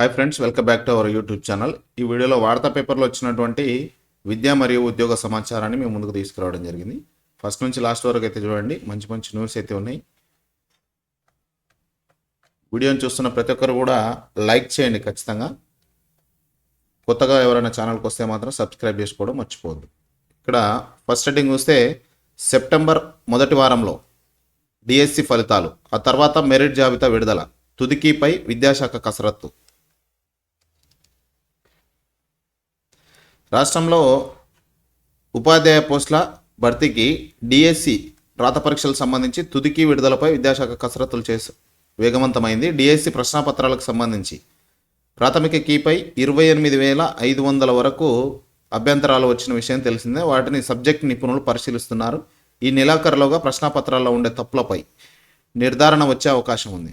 Hi friends welcome back to our YouTube channel ఈ వీడియోలో వార్తా పేపర్లో వచ్చినటువంటి విద్య మరియు ఉద్యోగ సమాచారాన్ని మేము ముందుకు తీసుకురావడం జరిగింది. ఫస్ట్ నుంచి లాస్ట్ వరకు అయితే చూడండి మంచి మంచి న్యూస్ అయితే ఉన్నాయి. వీడియోని చూస్తున్న ప్రతి ఒక్కరు కూడా లైక్ చేయండి ఖచ్చితంగా. కొత్తగా ఎవరైనా ఛానల్కి వస్తే మాత్రం సబ్స్క్రైబ్ చేసుకోవడం మర్చిపోవద్దు. ఇక్కడ ఫస్ట్ హెడ్డింగ్ చూస్తే సెప్టెంబర్ మొదటి వారంలో డిఎస్సి ఫలితాలు ఆ తర్వాత మెరిట్ జాబితా విడుదల తుదికీపై విద్యాశాఖ కసరత్తు. రాష్ట్రంలో ఉపాధ్యాయ పోస్టుల భర్తీకి డిఎస్సి రాత పరీక్షలకు సంబంధించి తుదికి విడుదలపై విద్యాశాఖ కసరత్తులు చేసి వేగవంతమైంది. డిఎస్సి ప్రశ్నాపత్రాలకు సంబంధించి ప్రాథమిక కీపై ఇరవై ఎనిమిది వేల ఐదు వందల వరకు అభ్యంతరాలు వచ్చిన విషయం తెలిసిందే. వాటిని సబ్జెక్ట్ నిపుణులు పరిశీలిస్తున్నారు. ఈ నెలాఖరులోగా ప్రశ్నాపత్రాల్లో ఉండే తప్పులపై నిర్ధారణ వచ్చే అవకాశం ఉంది.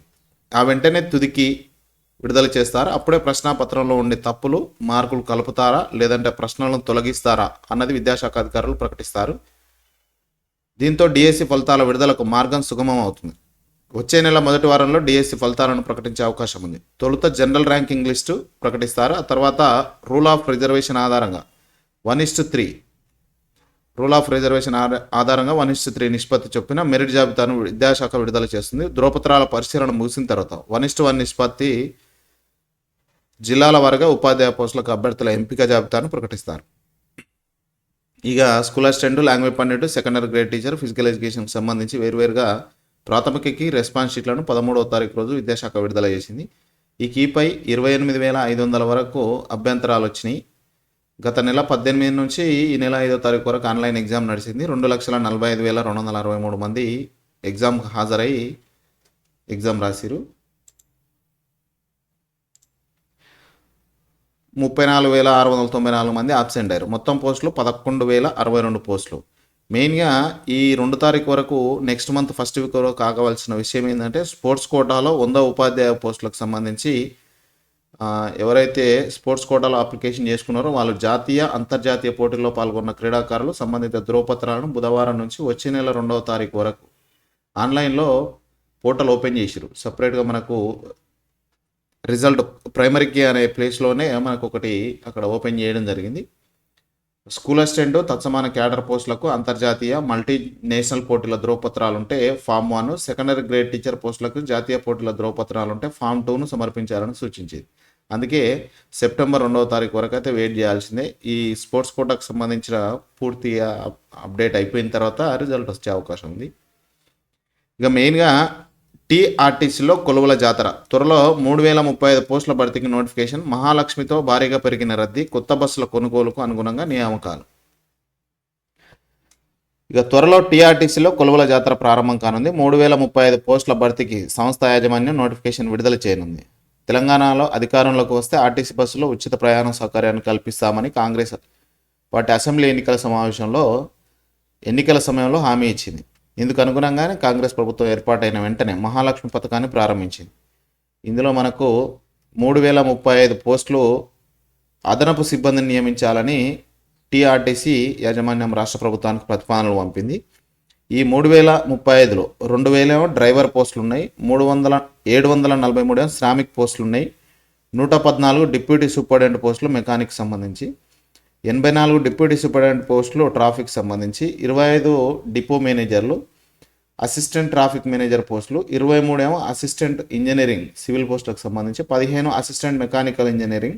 ఆ వెంటనే తుదికి విడుదల చేస్తారు? అప్పుడే ప్రశ్నాపత్రంలో ఉండే తప్పులు మార్కులు కలుపుతారా? లేదంటే ప్రశ్నలను తొలగిస్తారా? అన్నది విద్యాశాఖ అధికారులు ప్రకటిస్తారు. దీంతో డిఎస్సి ఫలితాల విడుదలకు మార్గం సుగమం అవుతుంది. వచ్చే నెల మొదటి వారంలో డిఎస్సి ఫలితాలను ప్రకటించే అవకాశం ఉంది. తొలుత జనరల్ ర్యాంకింగ్ లిస్టు ప్రకటిస్తారు? ఆ తర్వాత రూల్ ఆఫ్ రిజర్వేషన్ ఆధారంగా one is to three. Rule of reservation ఆధారంగా వన్ ఇస్ట్ త్రీ నిష్పత్తి చొప్పున మెరిట్ జాబితాను విద్యాశాఖ విడుదల చేస్తుంది. ధ్రువపత్రాల పరిశీలన ముగిసిన తర్వాత వన్ ఇస్ వన్ నిష్పత్తి జిల్లాల వారుగా ఉపాధ్యాయ పోస్టులకు అభ్యర్థుల ఎంపిక జాబితాను ప్రకటిస్తారు. ఇక school assistant language pandit secondary grade teacher physical ఎడ్యుకేషన్కి సంబంధించి వేరువేరుగా ప్రాథమికకి రెస్పాన్స్ షీట్లను పదమూడవ తారీఖు రోజు విద్యాశాఖ విడుదల చేసింది. ఈ కీపై ఇరవై ఎనిమిది వేల ఐదు వందల వరకు అభ్యంతరాలు వచ్చినాయి. గత నెల పద్దెనిమిది నుంచి ఈ నెల ఐదో తారీఖు వరకు ఆన్లైన్ ఎగ్జామ్ నడిచింది. రెండు లక్షల నలభై ఐదు వేల రెండు వందల అరవై మూడు మంది ఎగ్జామ్కి హాజరై ఎగ్జామ్ రాసిరు ముప్పై నాలుగు వేల ఆరు వందల తొంభై నాలుగు మంది అబ్సెంట్ అయ్యారు. మొత్తం పోస్టులు పదకొండు వేల అరవై రెండు పోస్టులు. మెయిన్గా ఈ రెండు తారీఖు వరకు నెక్స్ట్ మంత్ ఫస్ట్ వీక్ వరకు కాగవలసిన విషయం ఏంటంటే స్పోర్ట్స్ కోటాలో వంద ఉపాధ్యాయ పోస్టులకు సంబంధించి ఎవరైతే స్పోర్ట్స్ కోటాలో అప్లికేషన్ చేసుకున్నారో వాళ్ళు జాతీయ అంతర్జాతీయ పోటీల్లో పాల్గొన్న క్రీడాకారులు సంబంధిత ధ్రువపత్రాలను బుధవారం నుంచి వచ్చే నెల రెండవ తారీఖు వరకు ఆన్లైన్లో పోర్టల్ ఓపెన్ చేసిరు సపరేట్గా మనకు రిజల్ట్ ప్రైమరీకి అనే ప్లేస్లోనే మనకు ఒకటి అక్కడ ఓపెన్ చేయడం జరిగింది. స్కూల్ అసిస్టెంట్ తత్సమాన క్యాడర్ పోస్టులకు అంతర్జాతీయ మల్టీ నేషనల్ పోటీల ధ్రువపత్రాలు ఉంటే form one secondary grade teacher పోస్టులకు జాతీయ పోటీల ధ్రువపత్రాలు ఉంటే ఫామ్ టూను సమర్పించాలని సూచించింది. అందుకే సెప్టెంబర్ రెండవ తారీఖు వరకు అయితే వెయిట్ చేయాల్సిందే. ఈ స్పోర్ట్స్ కోటాకు సంబంధించిన పూర్తిగా అప్డేట్ అయిపోయిన తర్వాత రిజల్ట్ వచ్చే అవకాశం ఉంది. ఇక మెయిన్గా టీఆర్టీసీలో కొలువుల జాతర. త్వరలో మూడు వేల ముప్పై ఐదు పోస్టుల భర్తీకి నోటిఫికేషన్. మహాలక్ష్మితో భారీగా పెరిగిన రద్దీ కొత్త బస్సుల కొనుగోలుకు అనుగుణంగా నియామకాలు. ఇక త్వరలో టీఆర్టీసీలో కొలువుల జాతర ప్రారంభం కానుంది. మూడు వేల ముప్పై ఐదు పోస్టుల భర్తీకి సంస్థ యాజమాన్యం నోటిఫికేషన్ విడుదల చేయనుంది. తెలంగాణలో అధికారంలోకి వస్తే ఆర్టీసీ బస్సులో ఉచిత ప్రయాణ సౌకర్యాన్ని కల్పిస్తామని కాంగ్రెస్ వాటి అసెంబ్లీ ఎన్నికల సమావేశంలో ఎన్నికల సమయంలో హామీ ఇచ్చింది. ఇందుకు అనుగుణంగానే కాంగ్రెస్ ప్రభుత్వం ఏర్పాటైన వెంటనే మహాలక్ష్మి పథకాన్ని ప్రారంభించింది. ఇందులో మనకు మూడు వేల ముప్పై ఐదు పోస్టులు అదనపు సిబ్బందిని నియమించాలని టీఆర్టీసీ యాజమాన్యం రాష్ట్ర ప్రభుత్వానికి ప్రతిపాదనలు పంపింది. ఈ మూడు వేల ముప్పై ఐదులో రెండు వేలేమో డ్రైవర్ పోస్టులు ఉన్నాయి మూడు వందల ఏడు వందల నలభై మూడు శ్రామిక్ పోస్టులు ఉన్నాయి నూట పద్నాలుగు డిప్యూటీ సూపరింటెండెంట్ పోస్టులు మెకానిక్ సంబంధించి. ఎనభై నాలుగు డిప్యూటీ సూపరింటెండెంట్ పోస్టులు ట్రాఫిక్ సంబంధించి ఇరవై ఐదు డిపో మేనేజర్లు అసిస్టెంట్ ట్రాఫిక్ మేనేజర్ పోస్టులు ఇరవై మూడేమో అసిస్టెంట్ ఇంజనీరింగ్ సివిల్ పోస్టులకు సంబంధించి పదిహేను అసిస్టెంట్ మెకానికల్ ఇంజనీరింగ్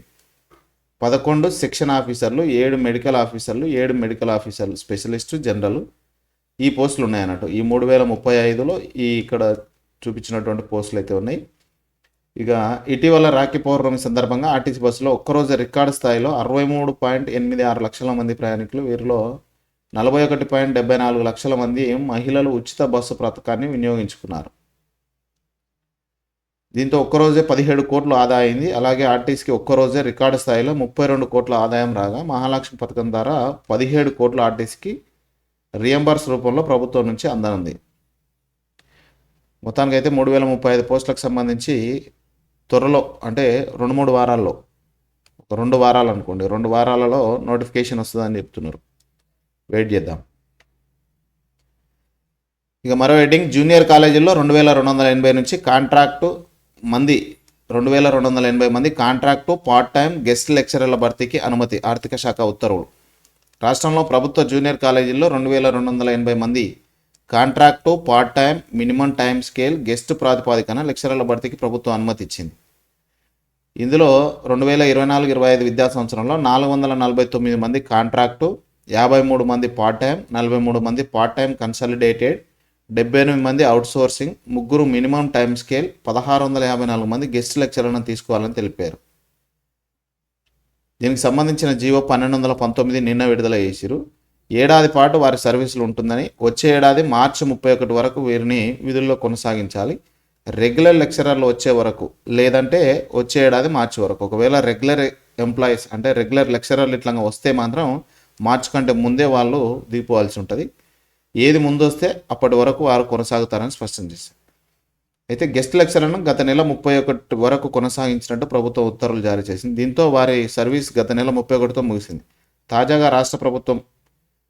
పదకొండు సెక్షన్ ఆఫీసర్లు ఏడు మెడికల్ ఆఫీసర్లు ఏడు మెడికల్ ఆఫీసర్లు స్పెషలిస్టు జనరల్ ఈ పోస్టులు ఉన్నాయన్నట్టు. ఈ మూడు వేల ముప్పై ఐదులో ఈ ఇక్కడ చూపించినటువంటి పోస్టులు అయితే ఉన్నాయి. ఇక ఇటీవల రాఖీ పౌర్ణమి సందర్భంగా ఆర్టీసీ బస్సులో ఒక్కరోజు రికార్డు స్థాయిలో అరవై మూడు పాయింట్ ఎనిమిది ఆరు లక్షల మంది ప్రయాణికులు వీరిలో నలభై ఒకటి పాయింట్ డెబ్బై నాలుగు లక్షల మంది మహిళలు ఉచిత బస్సు పథకాన్ని వినియోగించుకున్నారు. దీంతో ఒక్కరోజే పదిహేడు కోట్లు ఆదాయం అయింది. అలాగే ఆర్టీసీకి ఒక్కరోజే రికార్డు స్థాయిలో ముప్పై రెండు కోట్ల ఆదాయం రాగా మహాలక్ష్మి పథకం ద్వారా పదిహేడు కోట్ల ఆర్టీసీకి రియంబర్స్ రూపంలో ప్రభుత్వం నుంచి అందనుంది. మొత్తానికి అయితే మూడు వేల ముప్పై ఐదు పోస్టులకు సంబంధించి త్వరలో అంటే రెండు మూడు వారాల్లో ఒక రెండు వారాలు అనుకోండి రెండు వారాలలో నోటిఫికేషన్ వస్తుందని చెప్తున్నారు. వెయిట్ చేద్దాం. ఇక మరో హెడ్డింగ్ జూనియర్ కాలేజీల్లో రెండు వేల రెండు వందల ఎనభై నుంచి కాంట్రాక్టు మంది రెండు వేల రెండు వందల ఎనభై మంది కాంట్రాక్టు పార్ట్ టైం గెస్ట్ లెక్చరర్ల భర్తీకి అనుమతి ఆర్థిక శాఖ ఉత్తర్వులు. రాష్ట్రంలో ప్రభుత్వ జూనియర్ కాలేజీల్లో రెండు వేల రెండు వందల ఎనభై మంది contract part time minimum time scale guest ప్రాతిపాదికన లెక్చరర్ల భర్తీకి ప్రభుత్వం అనుమతి ఇచ్చింది ఇందులో రెండు వేల ఇరవై నాలుగు ఇరవై ఐదు విద్యా సంవత్సరంలో నాలుగు వందల నలభై తొమ్మిది మంది కాంట్రాక్టు యాభై మూడు మంది పార్ట్ టైం నలభై మూడు మంది పార్ట్ టైం కన్సాలిడేటెడ్ డెబ్బై ఎనిమిది మంది అవుట్సోర్సింగ్ ముగ్గురు మినిమం టైం స్కేల్ పదహారు వందల యాభై నాలుగు మంది గెస్ట్ లెక్చర్లను తీసుకోవాలని తెలిపారు. దీనికి సంబంధించిన జీవో పన్నెండు వందల పంతొమ్మిది నిన్న విడుదల చేసిరు ఏడాది పాటు వారి సర్వీసులు ఉంటుందని వచ్చే ఏడాది మార్చి ముప్పై ఒకటి వరకు వీరిని విధుల్లో కొనసాగించాలి. రెగ్యులర్ లెక్చరర్లు వచ్చే వరకు లేదంటే వచ్చే ఏడాది మార్చి వరకు. ఒకవేళ రెగ్యులర్ ఎంప్లాయీస్ అంటే రెగ్యులర్ లెక్చరర్లు ఇట్లా వస్తే మాత్రం మార్చి కంటే ముందే వాళ్ళు దిగిపోవాల్సి ఉంటుంది. ఏది ముందు వస్తే అప్పటి వరకు వారు కొనసాగుతారని స్పష్టం చేశారు. అయితే గెస్ట్ లెక్చరర్ను గత నెల ముప్పై ఒకటి వరకు కొనసాగించినట్టు ప్రభుత్వం ఉత్తర్వులు జారీ చేసింది. దీంతో వారి సర్వీస్ గత నెల ముప్పై ఒకటితో ముగిసింది. తాజాగా రాష్ట్ర ప్రభుత్వం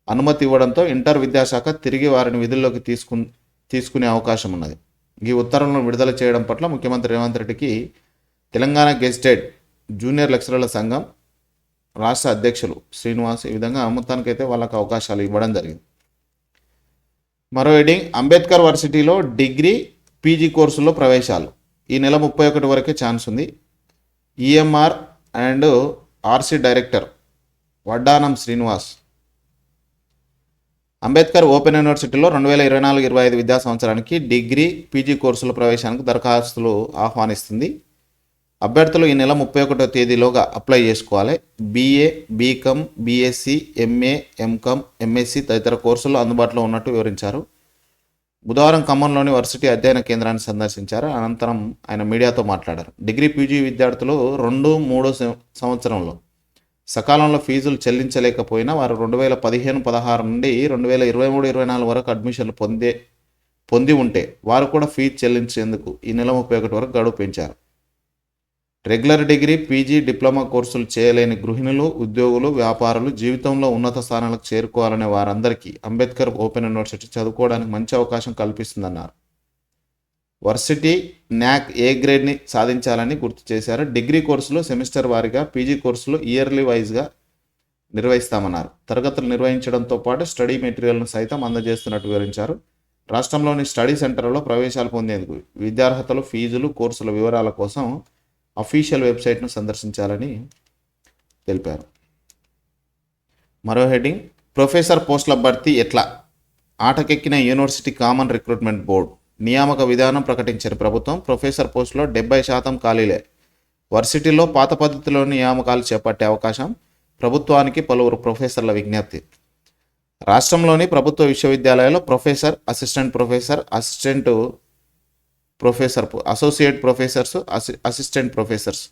అనుమతి ఇవ్వడంతో ఇంటర్ విద్యాశాఖ తిరిగి వారిని విధుల్లోకి తీసుకు తీసుకునే అవకాశం ఉన్నది. ఈ ఉత్తర్వులను విడుదల చేయడం పట్ల ముఖ్యమంత్రి రేవంత్ రెడ్డికి తెలంగాణ గెజిటెడ్ జూనియర్ లెక్చరర్ల సంఘం రాష్ట్ర అధ్యక్షులు శ్రీనివాస్ ఈ విధంగా మొత్తానికైతే వాళ్ళకు అవకాశాలు ఇవ్వడం జరిగింది. మరో ఎడింగ్ అంబేద్కర్ వర్సిటీలో డిగ్రీ పీజీ కోర్సుల్లో ప్రవేశాలు. ఈ నెల ముప్పై ఒకటి వరకే ఛాన్స్ ఉంది. ఈఎంఆర్ అండ్ ఆర్సీ డైరెక్టర్ వడ్డానం శ్రీనివాస్ అంబేద్కర్ ఓపెన్ యూనివర్సిటీలో రెండు వేల ఇరవై నాలుగు ఇరవై ఐదు విద్యా సంవత్సరానికి డిగ్రీ పీజీ కోర్సుల ప్రవేశానికి దరఖాస్తులు ఆహ్వానిస్తుంది. అభ్యర్థులు ఈ నెల ముప్పై ఒకటో తేదీలోగా అప్లై చేసుకోవాలి. BA BCom BSc MA MCom MSc తదితర కోర్సులు అందుబాటులో ఉన్నట్టు వివరించారు. బుధవారం ఖమ్మంలోని వర్సిటీ అధ్యయన కేంద్రాన్ని సందర్శించారు. అనంతరం ఆయన మీడియాతో మాట్లాడారు. డిగ్రీ పీజీ విద్యార్థులు రెండు మూడో సంవత్సరంలో సకాలంలో ఫీజులు చెల్లించలేకపోయినా వారు రెండు వేల పదిహేను పదహారు నుండి రెండు వేల ఇరవై మూడు ఇరవై నాలుగు వరకు అడ్మిషన్లు పొందే పొంది ఉంటే వారు కూడా ఫీజు చెల్లించేందుకు ఈ నెల ముప్పై ఒకటి వరకు గడువు పెంచారు. రెగ్యులర్ డిగ్రీ పీజీ డిప్లొమా కోర్సులు చేయలేని గృహిణులు ఉద్యోగులు వ్యాపారులు జీవితంలో ఉన్నత స్థానాలకు చేరుకోవాలనే వారందరికీ అంబేద్కర్ ఓపెన్ యూనివర్సిటీ చదువుకోవడానికి మంచి అవకాశం కల్పిస్తుందన్నారు. వర్సిటీ న్యాక్ ఏ గ్రేడ్ని సాధించాలని గుర్తు చేశారు. డిగ్రీ కోర్సులు సెమిస్టర్ వారీగా పీజీ కోర్సులు ఇయర్లీ వైజ్గా నిర్వహిస్తామన్నారు. తరగతులు నిర్వహించడంతో పాటు స్టడీ మెటీరియల్ను సైతం అందజేస్తున్నట్టు వివరించారు. రాష్ట్రంలోని స్టడీ సెంటర్లలో ప్రవేశాలు పొందేందుకు విద్యార్హతలు ఫీజులు కోర్సుల వివరాల కోసం అఫీషియల్ వెబ్సైట్ను సందర్శించాలని తెలిపారు. మరో హెడ్డింగ్ ప్రొఫెసర్ పోస్టుల భర్తీ ఎట్లా? ఆటకెక్కిన యూనివర్సిటీ కామన్ రిక్రూట్మెంట్ బోర్డు నియామక విధానం ప్రకటించిన ప్రభుత్వం. ప్రొఫెసర్ పోస్టులో డెబ్బై శాతం ఖాళీలే. వర్సిటీలో పాత పద్ధతిలో నియామకాలు చేపట్టే అవకాశం ప్రభుత్వానికి పలువురు ప్రొఫెసర్ల విజ్ఞప్తి. రాష్ట్రంలోని ప్రభుత్వ విశ్వవిద్యాలయాల్లో professor assistant professor assistant professor associate professors అసి అసిస్టెంట్ ప్రొఫెసర్స్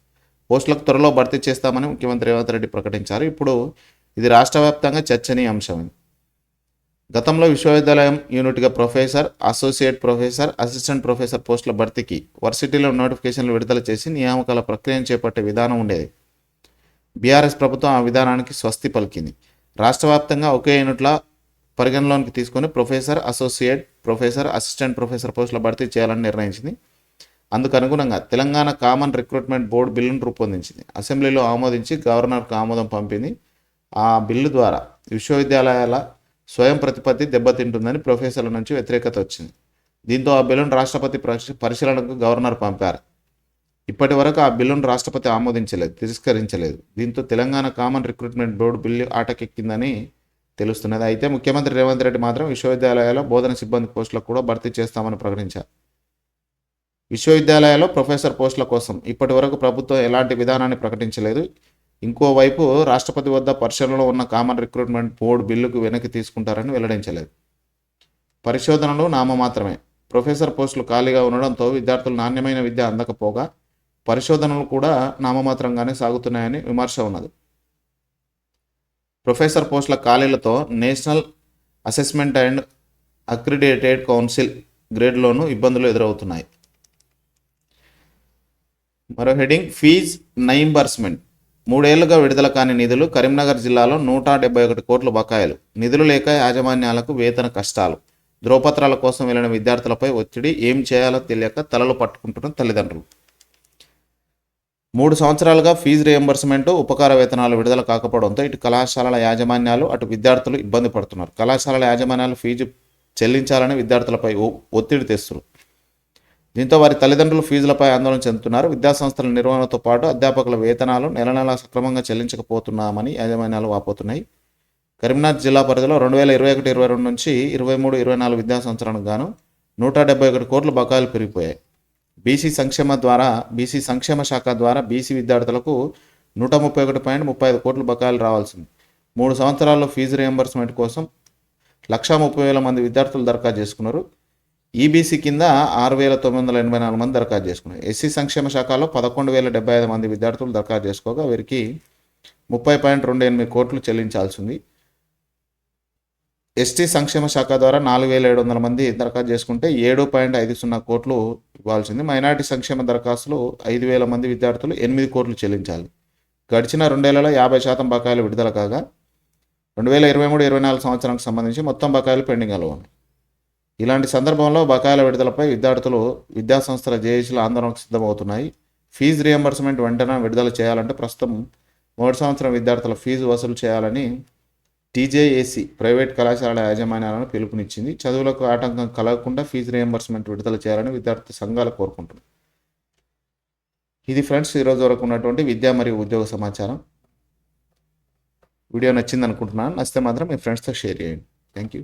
పోస్టులకు త్వరలో భర్తీ చేస్తామని ముఖ్యమంత్రి రేవంత్ రెడ్డి ప్రకటించారు. ఇప్పుడు ఇది రాష్ట్ర వ్యాప్తంగా చర్చనీయాంశం గతంలో విశ్వవిద్యాలయం యూనిట్గా professor associate professor assistant professor పోస్టుల భర్తీకి వర్సిటీలో నోటిఫికేషన్లు విడుదల చేసి నియామకాల ప్రక్రియను చేపట్టే విధానం ఉండేది. బీఆర్ఎస్ ప్రభుత్వం ఆ విధానానికి స్వస్తి పలికింది. రాష్ట్ర వ్యాప్తంగా ఒకే యూనిట్ల పరిగణలోనికి తీసుకొని professor associate professor assistant professor పోస్టుల భర్తీ చేయాలని నిర్ణయించింది. అందుకు అనుగుణంగా తెలంగాణ కామన్ రిక్రూట్మెంట్ బోర్డు బిల్లును రూపొందించింది. అసెంబ్లీలో ఆమోదించి గవర్నర్కు ఆమోదం పంపింది. ఆ బిల్లు ద్వారా విశ్వవిద్యాలయాల స్వయం ప్రతిపత్తి దెబ్బతింటుందని ప్రొఫెసర్ల నుంచి వ్యతిరేకత వచ్చింది. దీంతో ఆ బిల్లును రాష్ట్రపతి పరిశీ- పరిశీలనకు గవర్నర్ పంపారు. ఇప్పటి వరకు ఆ బిల్లును రాష్ట్రపతి ఆమోదించలేదు తిరస్కరించలేదు. దీంతో Telangana common recruitment board bill ఆటకెక్కిందని తెలుస్తున్నది. అయితే ముఖ్యమంత్రి రేవంత్ రెడ్డి మాత్రం విశ్వవిద్యాలయాల్లో బోధన సిబ్బంది పోస్టులకు కూడా భర్తీ చేస్తామని ప్రకటించారు. విశ్వవిద్యాలయాల్లో ప్రొఫెసర్ పోస్టుల కోసం ఇప్పటి వరకు ప్రభుత్వం ఎలాంటి విధానాన్ని ప్రకటించలేదు. ఇంకోవైపు రాష్ట్రపతి వద్ద పరిశీలనలో ఉన్న కామన్ రిక్రూట్మెంట్ బోర్డు బిల్లుకు వెనక్కి తీసుకుంటారని వెల్లడించలేదు. పరిశోధనలు నామమాత్రమే ప్రొఫెసర్ పోస్టులు ఖాళీగా ఉండడంతో విద్యార్థులు నాణ్యమైన విద్య అందకపోగా పరిశోధనలు కూడా నామమాత్రంగానే సాగుతున్నాయని విమర్శ ఉన్నది. ప్రొఫెసర్ పోస్టుల ఖాళీలతో national assessment and accredited council గ్రేడ్లోనూ ఇబ్బందులు ఎదురవుతున్నాయి. మరో హెడింగ్ ఫీజ్ నైంబర్స్మెంట్. మూడేళ్ళుగా విడుదల కాని నిధులు కరీంనగర్ జిల్లాలో నూట డెబ్బై ఒకటి కోట్ల బకాయిలు. నిధులు లేక యాజమాన్యాలకు వేతన కష్టాలు. ధ్రువపత్రాల కోసం వెళ్ళిన విద్యార్థులపై ఒత్తిడి ఏం చేయాలో తెలియక తలలు పట్టుకుంటున్న తల్లిదండ్రులు. మూడు సంవత్సరాలుగా ఫీజు రియంబర్స్మెంట్ ఉపకార వేతనాలు విడుదల కాకపోవడంతో ఇటు కళాశాలల యాజమాన్యాలు అటు విద్యార్థులు ఇబ్బంది పడుతున్నారు. కళాశాలల యాజమాన్యాలు ఫీజు చెల్లించాలని విద్యార్థులపై ఒత్తిడి తెస్తున్నారు. దీంతో వారి తల్లిదండ్రులు ఫీజులపై ఆందోళన చెందుతున్నారు. విద్యాసంస్థల నిర్వహణతో పాటు అధ్యాపకుల వేతనాలు నెల నెలా సక్రమంగా చెల్లించకపోతున్నామని యాజమాన్యాలు వాపోతున్నాయి. కరీంనగర్ జిల్లా పరిధిలో రెండు వేల ఇరవై ఒకటి ఇరవై రెండు నుంచి ఇరవై మూడు ఇరవై నాలుగు విద్యా సంవత్సరానికి గాను నూట డెబ్బై ఒకటి కోట్ల బకాయిలు పెరిగిపోయాయి. బీసీ సంక్షేమ ద్వారా బీసీ సంక్షేమ శాఖ ద్వారా బీసీ విద్యార్థులకు నూట ముప్పై ఒకటి పాయింట్ ముప్పై ఐదు కోట్ల బకాయిలు రావాల్సింది. మూడు సంవత్సరాల్లో ఫీజు రియంబర్స్మెంట్ కోసం లక్షా ముప్పై వేల మంది విద్యార్థులు దరఖాస్తు చేసుకున్నారు. ఈబీసీ కింద ఆరు వేల తొమ్మిది వందల ఎనభై నాలుగు మంది దరఖాస్తు చేసుకున్నారు. ఎస్సీ సంక్షేమ శాఖలో పదకొండు వేల డెబ్బై ఐదు మంది విద్యార్థులు దరఖాస్తు చేసుకోగా వీరికి ముప్పై పాయింట్ రెండు ఎనిమిది కోట్లు చెల్లించాల్సి ఉంది ఎస్టీ సంక్షేమ శాఖ ద్వారా నాలుగు వేల ఏడు వందల మంది దరఖాస్తు చేసుకుంటే ఏడు పాయింట్ ఐదు సున్నా కోట్లు ఇవ్వాల్సింది. మైనార్టీ సంక్షేమ దరఖాస్తులు ఐదు వేల మంది విద్యార్థులు ఎనిమిది కోట్లు చెల్లించాలి. గడిచిన రెండేళ్ళలో యాభై శాతం బకాయిలు విడుదల కాగా రెండు వేల ఇరవై మూడు ఇరవై నాలుగు సంవత్సరానికి సంబంధించి మొత్తం బకాయిలు పెండింగ్లో ఉన్నాయి. ఇలాంటి సందర్భంలో బకాయిల విడుదలపై విద్యార్థులు విద్యాసంస్థల జేఏసీలు ఆందోళనకు సిద్ధమవుతున్నాయి. ఫీజు రియంబర్స్మెంట్ వెంటనే విడుదల చేయాలంటే ప్రస్తుతం మూడు సంవత్సరం విద్యార్థుల ఫీజు వసూలు చేయాలని టీజేఏసీ ప్రైవేట్ కళాశాలల యాజమాన్యాలను పిలుపునిచ్చింది. చదువులకు ఆటంకం కలగకుండా ఫీజు రియంబర్స్మెంట్ విడుదల చేయాలని విద్యార్థి సంఘాలు కోరుకుంటున్నాయి. ఇది ఫ్రెండ్స్ ఈరోజు వరకు ఉన్నటువంటి విద్య మరియు ఉద్యోగ సమాచారం. వీడియో నచ్చింది అనుకుంటున్నాను నచ్చితే మాత్రం మీ ఫ్రెండ్స్తో షేర్ చేయండి. Thank you